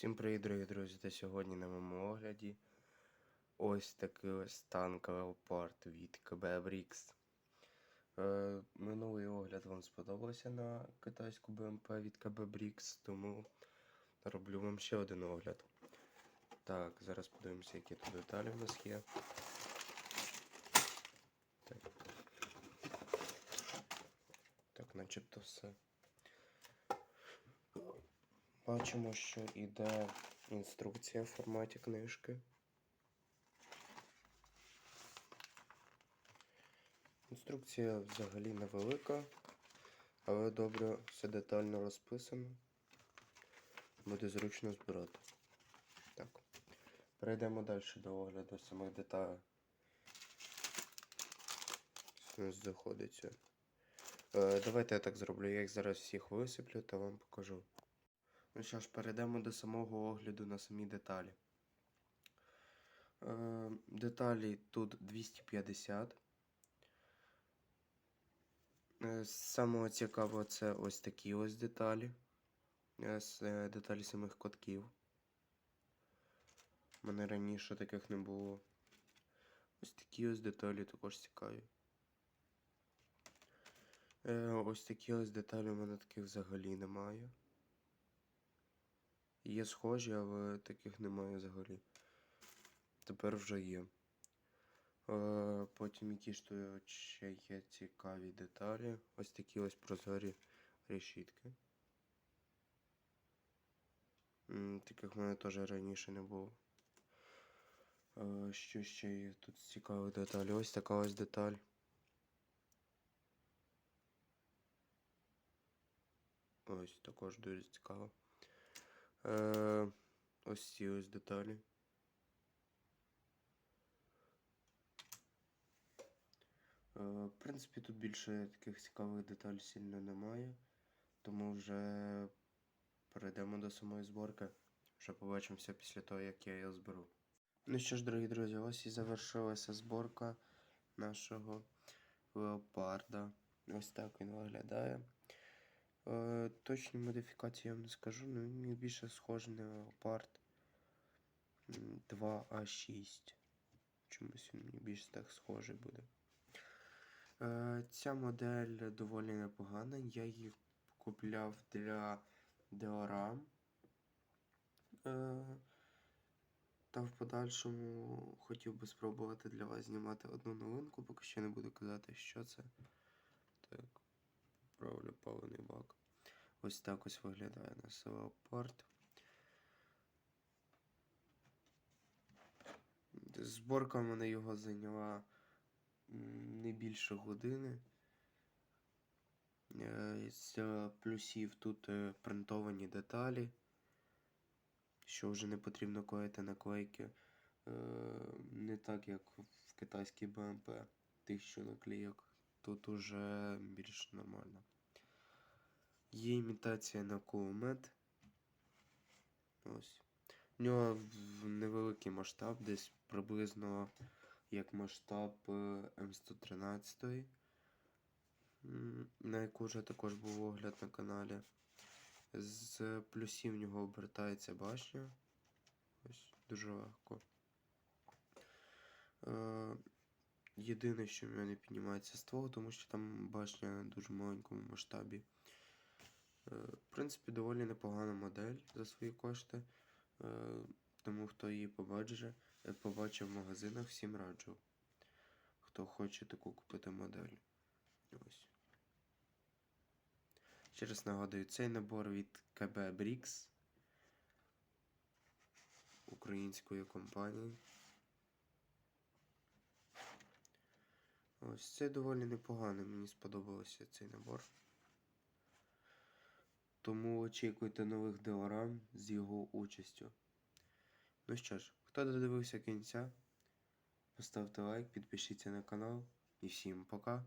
Всім привіт, дорогі друзі! Та сьогодні на моєму огляді ось такий ось танк Leopard від КБ Brix. Е, минулий огляд вам сподобався на китайську БМП від КБ Brix, тому роблю вам ще один огляд. Так, зараз подивимося, які тут деталі в нас є. Так, так начебто все. Бачимо, що йде інструкція в форматі книжки. Інструкція взагалі невелика, але добре все детально розписано. Буде зручно збирати. Так. Перейдемо далі до огляду самих деталей. У нас заходиться. Е, давайте я так зроблю. Я їх зараз всіх висиплю та вам покажу. Ну що ж, перейдемо до самого огляду на самі деталі. Е, деталі тут 250. Е, самого цікавого це ось такі ось деталі. Е, е, деталі самих котків. У мене раніше таких не було. Ось такі ось деталі також цікаві. Е, ось такі ось деталі у мене таких взагалі немає. Є схожі, але таких немає взагалі. Тепер вже є. Е, потім які ж ще є цікаві деталі. Ось такі ось прозорі решітки. Таких в мене теж раніше не було. Е, Що ще є тут цікавих деталей? Ось така ось деталь. Ось також дуже цікаво. Е, ось ці ось деталі. Е, в принципі, тут більше таких цікавих деталей сильно немає, тому вже перейдемо до самої зборки. Вже побачимося після того, як я її зберу. Ну що ж, дорогі друзі, ось і завершилася зборка нашого леопарда. Ось так він виглядає. Е, точні модифікації я вам не скажу, але він мені більше схожий на Leopard 2А6. Чомусь він мені більше так схожий буде. Е, ця модель доволі непогана. Я її купляв для. Е, та в подальшому хотів би спробувати для вас знімати одну новинку, поки що не буду казати, що це. Так, поправлю паливний бак. Ось так ось виглядає наш леопард. Зборка в мене його зайняла не більше години. Е, З плюсів тут е, принтовані деталі, що вже не потрібно клеїти наклейки. Е, Не так, як в китайській БМП, тисячу наклейок. Тут уже більш нормально. Є імітація на кулемет. Ось. У нього невеликий масштаб, десь приблизно як масштаб е, М113, на яку вже також був огляд на каналі. З плюсів в нього обертається башня. Ось дуже легко. Єдине, що в нього не піднімається ствол, тому що там башня на дуже маленькому масштабі. Е, В принципі, доволі непогана модель за свої кошти. Е, Тому хто її побачить, е, побачив в магазинах, всім раджу. Хто хоче таку купити модель. Ось. Ще раз нагадую, цей набор від КБ Brix української компанії. Ось це доволі непогано, мені сподобався цей набор. Тому очікуйте нових деорам з його участю. Ну що ж, хто додивився кінця, поставте лайк, підпишіться на канал і всім пока!